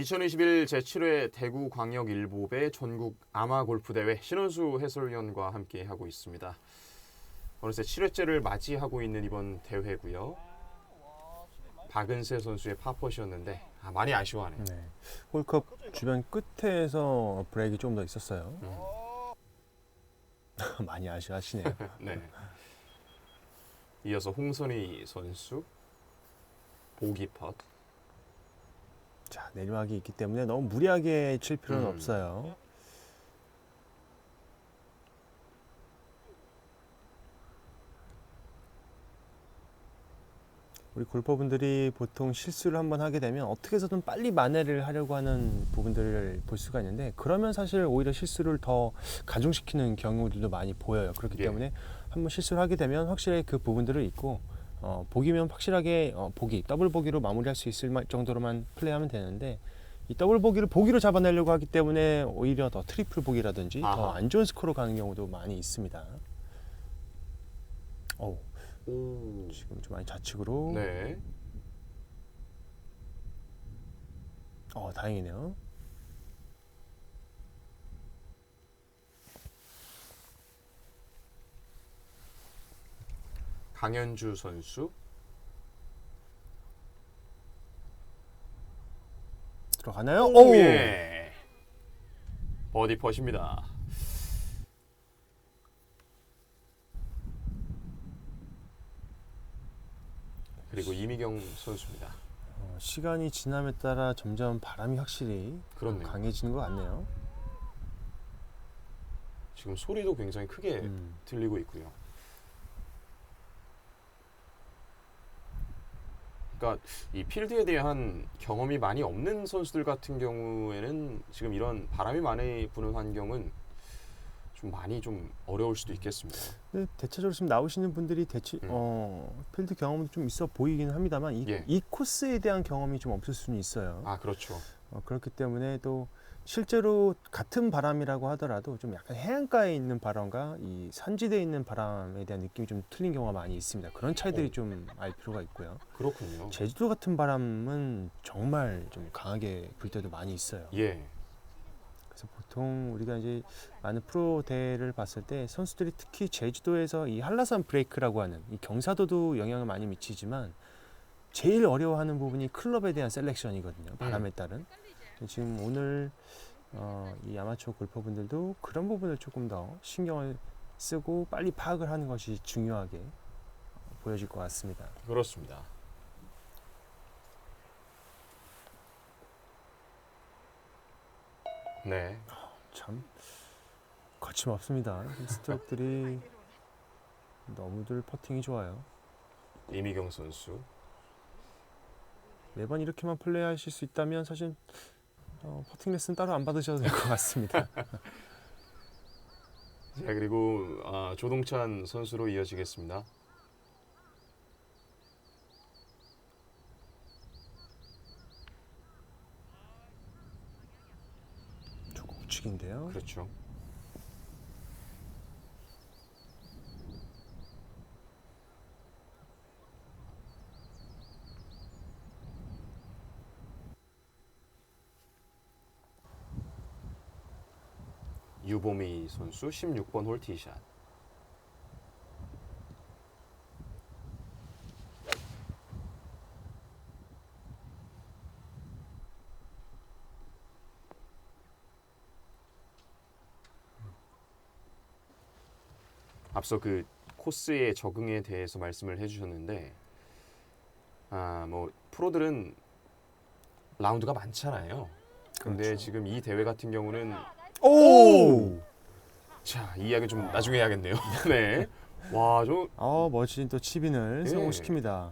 2021 제7회 대구 광역 일보배 전국 아마 골프 대회 신원수 해설위원과 함께 하고 있습니다. 어느새 7회째를 맞이하고 있는 이번 대회고요. 박은세 선수의 파퍼시였는데 아, 많이 아쉬워하네요. 네. 홀컵 주변 끝에서 브레이크 좀 더 있었어요. 많이 아쉬워하시네요. 네. 이어서 홍선희 선수 보기 펫. 자 내리막이 있기 때문에 너무 무리하게 칠 필요는 음. 없어요. 우리 골퍼분들이 보통 실수를 한번 하게 되면 어떻게 해서든 빨리 만회를 하려고 하는 부분들을 볼 수가 있는데 그러면 사실 오히려 실수를 더 가중시키는 경우들도 많이 보여요. 그렇기 예. 때문에 한번 실수를 하게 되면 확실히 그 부분들을 잊고 어, 보기면 확실하게 어, 보기 더블 보기로 마무리할 수 있을 마- 정도로만 플레이하면 되는데 이 더블 보기를 보기로 잡아내려고 하기 때문에 오히려 더 트리플 보기라든지 더. 안 좋은 스코어로 가는 경우도 많이 있습니다. 어 오. 지금 좀 많이 좌측으로. 네. 어 다행이네요. 강현주 선수. 들어가나요? 오, 예. 버디 펫입니다. 그리고 이미경 선수입니다. 어, 시간이 지남에 따라 점점 바람이 확실히 그렇네요. 강해지는 것 같네요. 지금 소리도 굉장히 크게 음. 들리고 있고요. 그러니까 이 필드에 대한 경험이 많이 없는 선수들 같은 경우에는 지금 이런 바람이 많이 부는 환경은 좀 많이 좀 어려울 수도 있겠습니다. 근데 대체적으로 지금 나오시는 분들이 대체 음. 어, 필드 경험이 좀 있어 보이긴 합니다만 이, 예. 이 코스에 대한 경험이 좀 없을 수는 있어요. 아 그렇죠. 어, 그렇기 때문에 또 실제로 같은 바람이라고 하더라도 좀 약간 해안가에 있는 바람과 이 산지대에 있는 바람에 대한 느낌이 좀 틀린 경우가 많이 있습니다. 그런 차이들이 오. 좀알 필요가 있고요. 그렇군요. 제주도 같은 바람은 정말 좀 강하게 불 때도 많이 있어요. 예. 그래서 보통 우리가 이제 많은 프로 대회를 봤을 때 선수들이 특히 제주도에서 이 한라산 브레이크라고 하는 이 경사도도 영향을 많이 미치지만 제일 어려워하는 부분이 클럽에 대한 셀렉션이거든요. 바람에 따른. 지금 오늘 어, 이 아마추어 골퍼분들도 그런 부분을 조금 더 신경을 쓰고 빨리 파악을 하는 것이 중요하게 보여질 것 같습니다. 그렇습니다. 네. 참 거침없습니다. 이 스트로크들이 너무들 퍼팅이 좋아요. 이미경 선수. 매번 이렇게만 플레이하실 수 있다면 사실 어, 퍼팅 레슨 따로 안 받으셔도 될 것 같습니다. 자 그리고 아, 조동찬 선수로 이어지겠습니다. 조금 우측인데요. 그렇죠. 유보미 선수 16번 홀 티샷. 앞서 그 코스의 적응에 대해서 말씀을 해주셨는데 아 뭐 프로들은 라운드가 많잖아요. 근데 그렇죠. 지금 이 대회 같은 경우는 오! 자 이 이야기 좀 나중에 해야겠네요. 네. 와저 어, 멋진 또 치빈을 예. 성공시킵니다.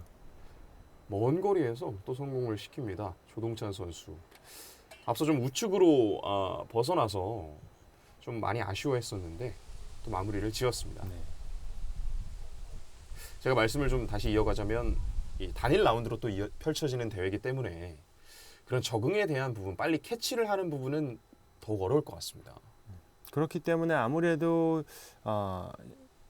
먼 거리에서 또 성공을 시킵니다. 조동찬 선수. 앞서 좀 우측으로 아, 벗어나서 좀 많이 아쉬워했었는데 또 마무리를 지었습니다. 네. 제가 말씀을 좀 다시 이어가자면 이 단일 라운드로 또 이어- 펼쳐지는 대회이기 때문에 그런 적응에 대한 부분, 빨리 캐치를 하는 부분은 더욱 어려울 것 같습니다. 그렇기 때문에 아무래도 어,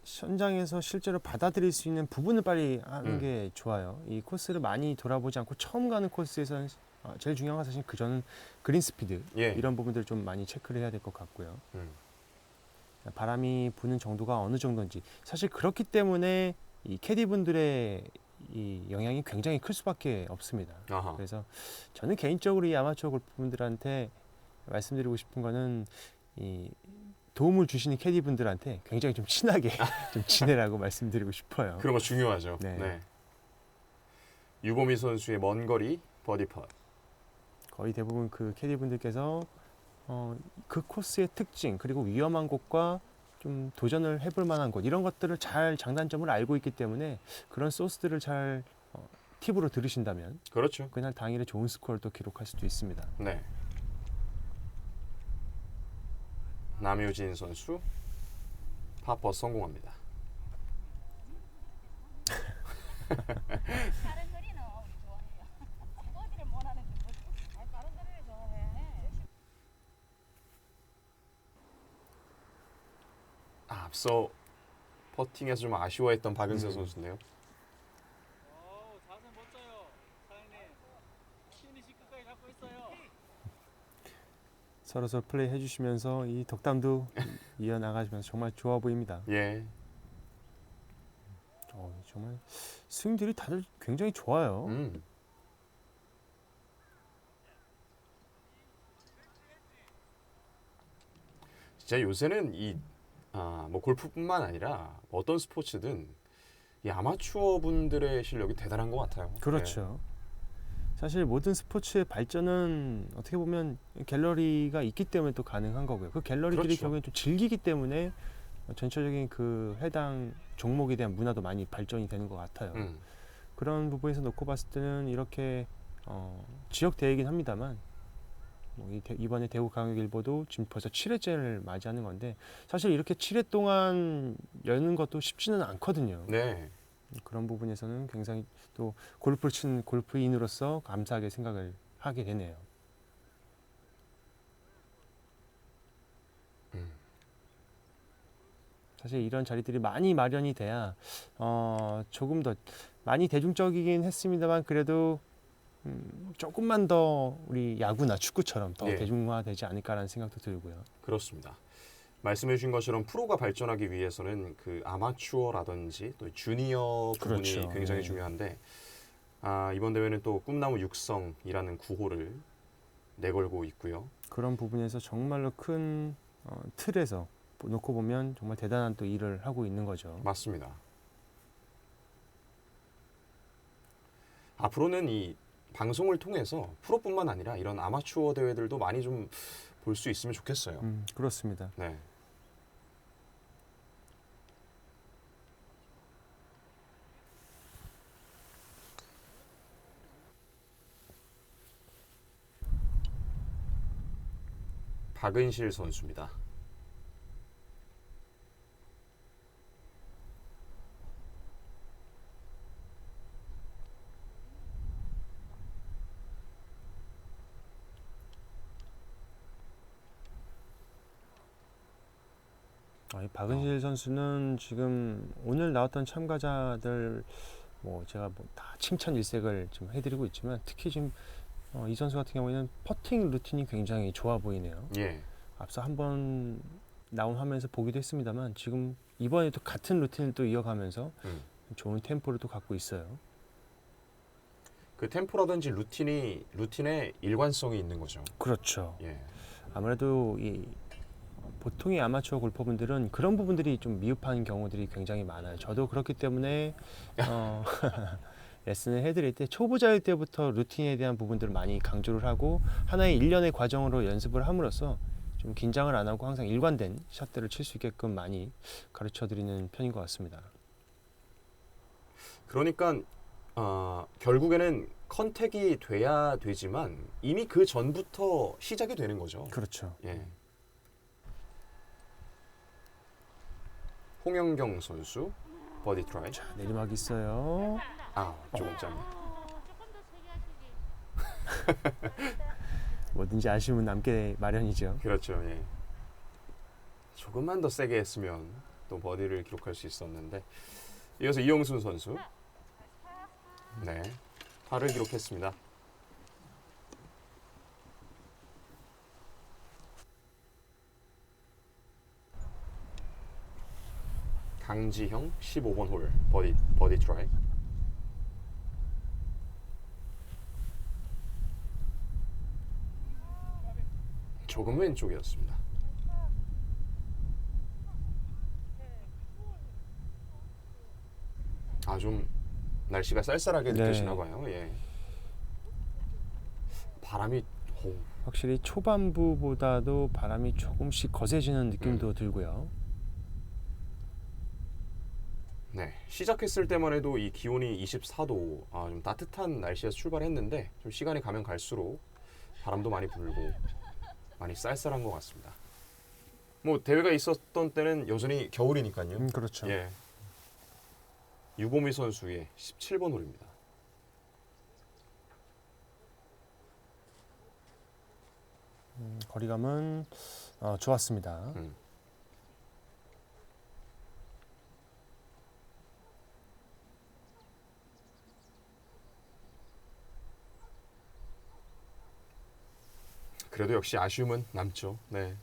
현장에서 실제로 받아들일 수 있는 부분을 빨리 하는 음. 게 좋아요. 이 코스를 많이 돌아보지 않고 처음 가는 코스에서는 어, 제일 중요한 건 사실 그 저는 그린 스피드 예. 이런 부분들 좀 많이 체크를 해야 될 것 같고요. 음. 바람이 부는 정도가 어느 정도인지 사실 그렇기 때문에 이 캐디분들의 이 영향이 굉장히 클 수밖에 없습니다. 아하. 그래서 저는 개인적으로 이 아마추어 골프분들한테 말씀드리고 싶은 거는 이 도움을 주시는 캐디 분들한테 굉장히 좀 친하게 좀 지내라고 말씀드리고 싶어요. 그런 거 중요하죠. 네. 네. 유보미 선수의 먼 거리 버디 팟. 거의 대부분 그 캐디 분들께서 어, 그 코스의 특징 그리고 위험한 곳과 좀 도전을 해볼 만한 곳 이런 것들을 잘 장단점을 알고 있기 때문에 그런 소스들을 잘 어, 팁으로 들으신다면 그렇죠. 그날 당일에 좋은 스코어를 또 기록할 수도 있습니다. 네. 남효진 선수 파퍼 성공합니다. 좋아해. 아, 앞서 퍼팅에서 좀 아쉬워했던 박은세 음. 선수인데요. 어우 자세 멋져요 사장님 피니시 끝까지 잡고 있어요 서로 서로 플레이 해주시면서 이 덕담도 이어 나가시면서 정말 좋아 보입니다. 예. 어, 정말 스윙들이 다들 굉장히 좋아요. 음. 진짜 요새는 이 아, 뭐 골프뿐만 아니라 어떤 스포츠든 이 아마추어 분들의 실력이 대단한 것 같아요. 그렇죠. 사실 모든 스포츠의 발전은 어떻게 보면 갤러리가 있기 때문에 또 가능한 거고요. 그 갤러리들이 그렇죠. 결국엔 좀 즐기기 때문에 전체적인 그 해당 종목에 대한 문화도 많이 발전이 되는 것 같아요. 네. 음. 그런 부분에서 놓고 봤을 때는 이렇게 어, 지역 대회이긴 합니다만 뭐이 대- 이번에 대구 강역일보도 지금 벌써 7회째를 맞이하는 건데 사실 이렇게 7회 동안 여는 것도 쉽지는 않거든요. 네. 그런 부분에서는 굉장히 또 골프를 치는 골프인으로서 감사하게 생각을 하게 되네요. 음. 사실 이런 자리들이 많이 마련이 돼야 어, 조금 더 많이 대중적이긴 했습니다만 그래도 음, 조금만 더 우리 야구나 축구처럼 더 예. 대중화되지 않을까라는 생각도 들고요. 그렇습니다. 말씀해 주신 것처럼 프로가 발전하기 위해서는 그 아마추어라든지 또 주니어 부분이 그렇죠. 굉장히 네. 중요한데 아, 이번 대회는 또 꿈나무 육성이라는 구호를 내걸고 있고요. 그런 부분에서 정말로 큰 어, 틀에서 놓고 보면 정말 대단한 또 일을 하고 있는 거죠. 맞습니다. 앞으로는 이 방송을 통해서 프로뿐만 아니라 이런 아마추어 대회들도 많이 좀 볼 수 있으면 좋겠어요. 음, 그렇습니다. 네. 박은실 선수입니다. 아, 이 박은실 선수는 지금 오늘 나왔던 참가자들 뭐 제가 뭐 다 칭찬 일색을 좀 해드리고 있지만 특히 지금 어, 이 선수 같은 경우에는 퍼팅 루틴이 굉장히 좋아 보이네요. 예. 앞서 한번 나온 화면에서 보기도 했습니다만 지금 이번에도 같은 루틴을 또 이어가면서 음. 좋은 템포를 또 갖고 있어요. 그 템포라든지 루틴이 루틴에 일관성이 있는 거죠. 그렇죠. 예. 아무래도 이 보통의 아마추어 골퍼분들은 그런 부분들이 좀 미흡한 경우들이 굉장히 많아요. 저도 그렇기 때문에 어, 레슨을 해드릴 때 초보자일 때부터 루틴에 대한 부분들을 많이 강조를 하고 하나의 일련의 과정으로 연습을 함으로써 좀 긴장을 안 하고 항상 일관된 샷들을 칠 수 있게끔 많이 가르쳐 드리는 편인 것 같습니다. 그러니까 어, 결국에는 컨택이 돼야 되지만 이미 그 전부터 시작이 되는 거죠. 그렇죠. 예. 홍영경 선수 버디 트라이. 자 내리막 있어요. 아, 조금 하시지. 뭐든지 아쉬움은 남게 마련이죠. 그렇죠. 예. 조금만 더 세게 했으면 또 버디를 기록할 수 있었는데 이어서 이영순 선수 네 파를 기록했습니다. 강지형 15번 홀 버디 버디 트라이. 조금 왼쪽이었습니다. 아 좀 날씨가 쌀쌀하게 네. 느껴지나 봐요. 예. 바람이 오, 확실히 초반부보다도 바람이 조금씩 거세지는 느낌도 음. 들고요. 네 시작했을 때만 해도 이 기온이 24도 아, 좀 따뜻한 날씨에서 출발했는데 좀 시간이 가면 갈수록 바람도 많이 불고 많이 쌀쌀한 것 같습니다. 뭐 대회가 있었던 때는 여전히 겨울이니까요. 음, 그렇죠. 예. 유보미 선수의 17번 홀입니다. 음, 거리감은 어, 좋았습니다. 음. 그래도 역시 아쉬움은 남죠. 네.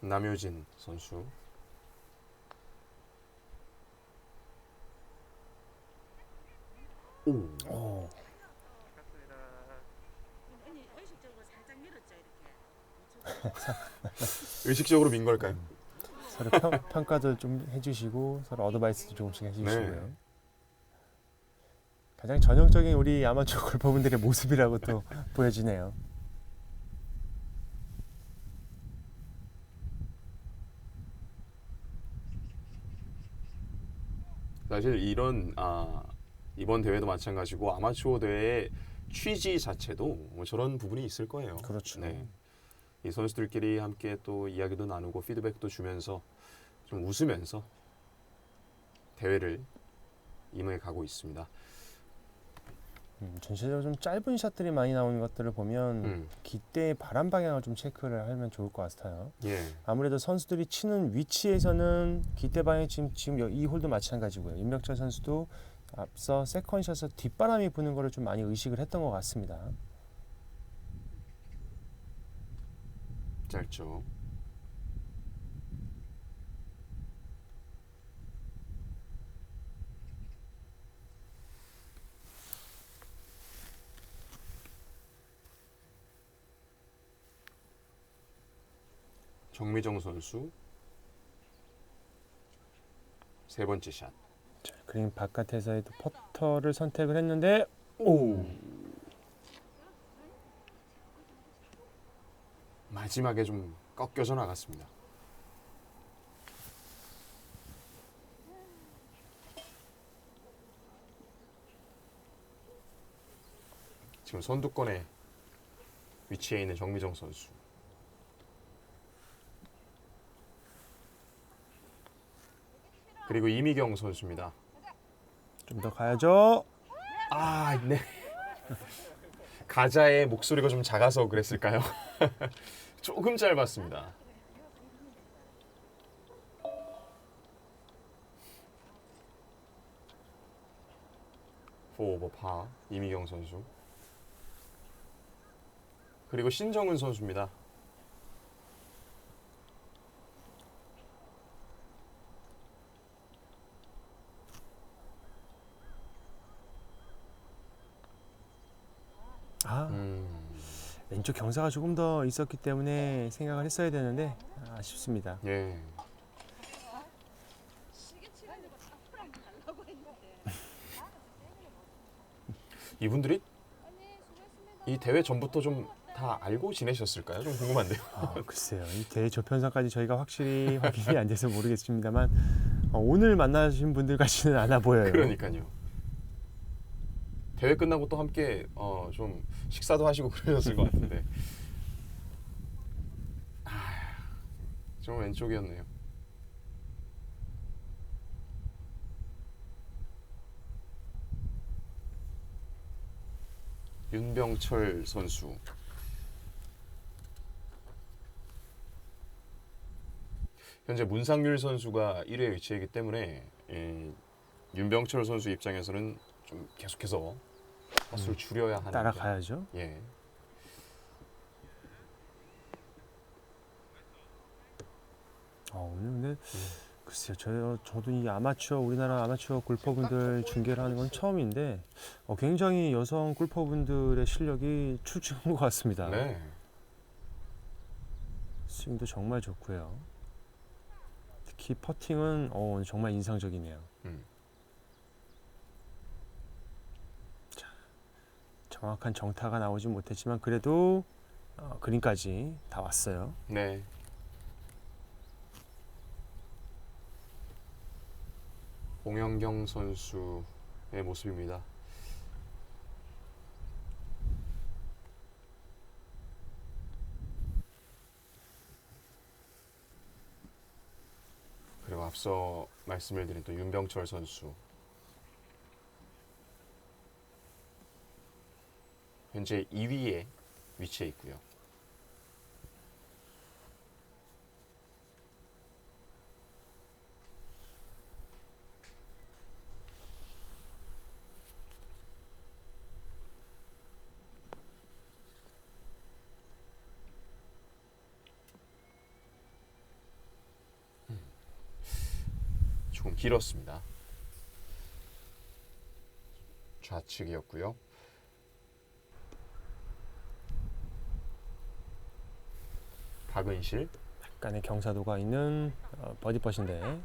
남효진 선수. 오. 오, 언니 의식적으로 민 걸까요? 서로 평, 평가도 좀 해주시고 서로 어드바이스도 조금씩 해주시고요. 네. 가장 전형적인 우리 아마추어 골퍼분들의 모습이라고 또 보여지네요. 사실 이런 아, 이번 대회도 마찬가지고 아마추어 대회의 취지 자체도 뭐 저런 부분이 있을 거예요. 그렇죠. 네. 이 선수들끼리 함께 또 이야기도 나누고 피드백도 주면서 좀 웃으면서 대회를 임해 가고 있습니다. 음, 전체적으로 좀 짧은 샷들이 많이 나오는 것들을 보면 음. 기대의 바람 방향을 좀 체크를 하면 좋을 것 같아요. 예. 아무래도 선수들이 치는 위치에서는 기대 방향 지금 지금 여- 이 홀도 마찬가지고요. 임력철 선수도 앞서 세컨샷에서 뒷바람이 부는 거를 좀 많이 의식을 했던 것 같습니다. 짧죠. 정미정 선수 세 번째 샷. 자, 그림 바깥에서의 또 퍼터를 선택을 했는데 오 마지막에 좀 꺾여져 나갔습니다. 지금 선두권에 위치해 있는 정미정 선수. 그리고 이미경 선수입니다. 좀 더 가야죠. 아, 네. 가자의 목소리가 좀 작아서 그랬을까요? 조금 짧았습니다. 포오버 파 이미경 선수 그리고 신정은 선수입니다. 아 음, 왼쪽 경사가 조금 더 있었기 때문에 생각을 했어야 되는데 아쉽습니다. 예. 이분들이. 이 대회 전부터 좀 다 알고 지내셨을까요? 좀 궁금한데요. 아, 글쎄요. 이 대회 조편성까지 저희가 확실히 확인이 안 돼서 모르겠습니다만 어, 오늘 만나신 분들 같지는 않아 보여요. 그러니까요. 대회 끝나고 또 함께 어, 좀 식사도 하시고 그러셨을 것 같은데. 아, 좀 왼쪽이었네요. 윤병철 선수. 현재 문상률 선수가 1위에 위치하기 때문에 예, 윤병철 선수 입장에서는 좀 계속해서 헛수를 줄여야 하는 따라가야죠. 예. 어, 오늘 근데 글쎄요, 저 저도 이 아마추어 우리나라 아마추어 골퍼분들 중계를 하는 건 처음인데 어, 굉장히 여성 골퍼분들의 실력이 출중한 것 같습니다. 네. 스윙도 정말 좋고요. 특히 퍼팅은 어, 정말 인상적이네요. 음. 정확한 정타가 나오지 못했지만 그래도 어, 그린까지 다 왔어요. 네. 홍영경 선수의 모습입니다. 그리고 앞서 말씀을 드린 또 윤병철 선수. 현재 2위에 위치해 있고요. 길었습니다. 좌측이었고요. 박은실 약간의 경사도가 있는 어, 버디퍼신데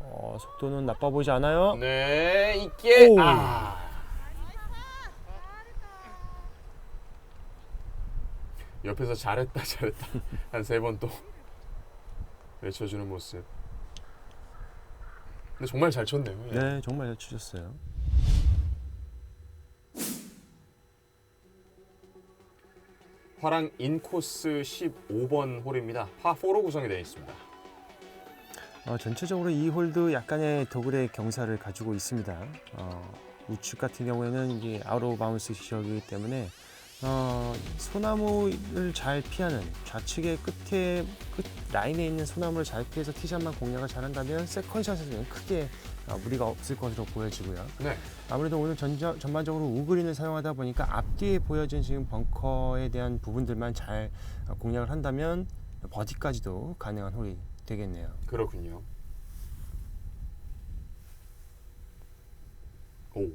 어, 속도는 나빠 보이지 않아요. 네 이게 오. 아 옆에서 잘했다 잘했다 한 세 번 또 외쳐주는 모습 근데 정말 잘 쳤네요 예. 네, 정말 잘 치셨어요. 화랑 인코스 15번 홀입니다 파4로 구성이 되어 있습니다 어, 전체적으로 이 홀도 약간의 도굴의 경사를 가지고 있습니다. 어, 우측 같은 경우에는 이게 오브 바운스 지역이기 때문에 어, 소나무를 잘 피하는 좌측의 끝에 끝 라인에 있는 소나무를 잘 피해서 티샷만 공략을 잘한다면 세컨샷에서는 크게 어, 무리가 없을 것으로 보여지고요. 네 아무래도 오늘 전자, 전반적으로 우그린을 사용하다 보니까 앞뒤에 보여진 지금 벙커에 대한 부분들만 잘 어, 공략을 한다면 버디까지도 가능한 홀이 되겠네요. 그렇군요 오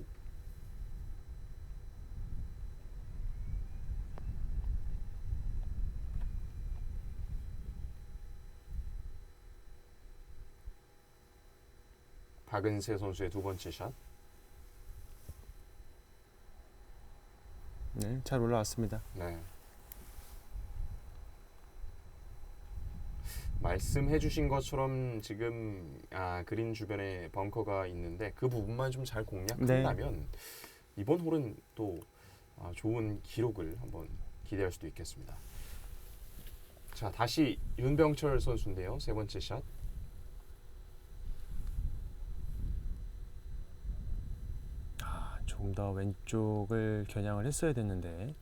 박은세 선수의 두 번째 샷 네, 잘 올라왔습니다. 네. 말씀해주신 것처럼 지금 아, 그린 주변에 벙커가 있는데 그 부분만 좀 잘 공략한다면 이번 홀은 또 아, 좋은 기록을 한번 기대할 수도 있겠습니다. 자 다시 윤병철 선수인데요 세 번째 샷. 아, 조금 더 왼쪽을 겨냥을 했어야 됐는데?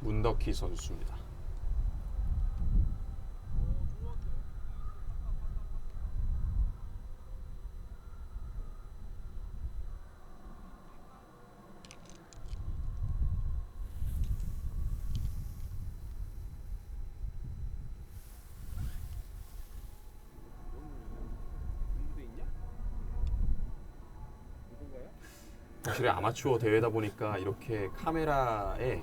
문덕희 선수입니다. 확실히 아마추어 대회다 보니까 이렇게 카메라에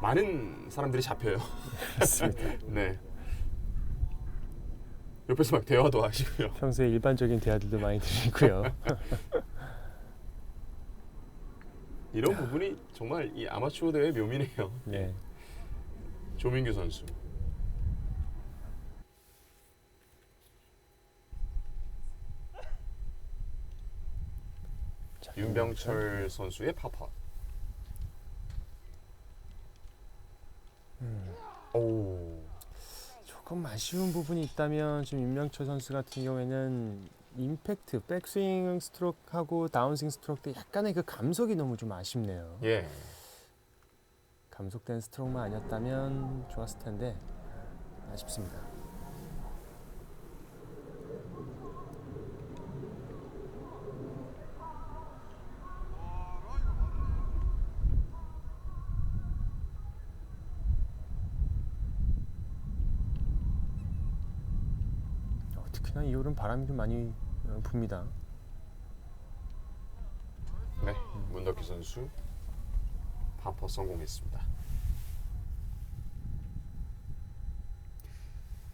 많은 사람들이 잡혀요. 네. 옆에서 막 대화도 하시고요. 평소에 일반적인 대화들도 많이 드리고요. 이런 부분이 정말 이 아마추어 대회 묘미네요. 네. 조민규 선수. 윤병철 선수의 파파. 음. 오. 조금 아쉬운 부분이 있다면 지금 윤명철 선수 같은 경우에는 임팩트, 백스윙 스트로크하고 다운스윙 스트로크 때 약간의 그 감속이 너무 좀 아쉽네요. 예. 감속된 스트로크만 아니었다면 좋았을 텐데 아쉽습니다. 이 홀은 바람이 좀 많이 어, 붑니다. 네. 문덕기 선수 파퍼 성공했습니다.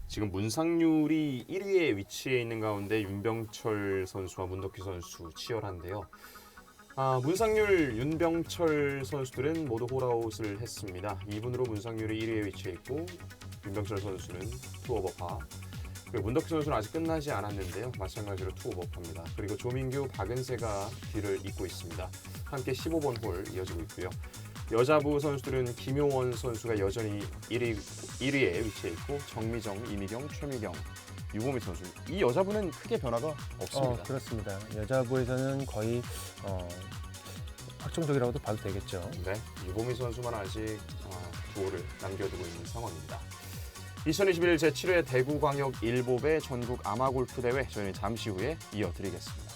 지금 문상률이 1위에 위치해 있는 가운데 윤병철 선수와 문덕기 선수 치열한데요. 아, 문상률, 윤병철 선수들은 모두 홀아웃을 했습니다. 2분으로 문상률이 1위에 위치해 있고 윤병철 선수는 투오버 파. 그리고 문덕기 선수는 아직 끝나지 않았는데요. 마찬가지로 투오버 파입니다. 그리고 조민규, 박은세가 뒤를 잇고 있습니다. 함께 15번 홀 이어지고 있고요. 여자부 선수들은 김효원 선수가 여전히 1위, 1위에 위치해 있고 정미정, 이미경, 최미경, 유보미 선수. 이 여자부는 크게 변화가 없습니다. 어, 그렇습니다. 여자부에서는 거의 어, 확정적이라고도 봐도 되겠죠. 네, 유보미 선수만 아직 어, 두 홀을 남겨두고 있는 상황입니다. 2021 제7회 대구광역 일보배 전국 아마골프 대회 저희는 잠시 후에 이어드리겠습니다.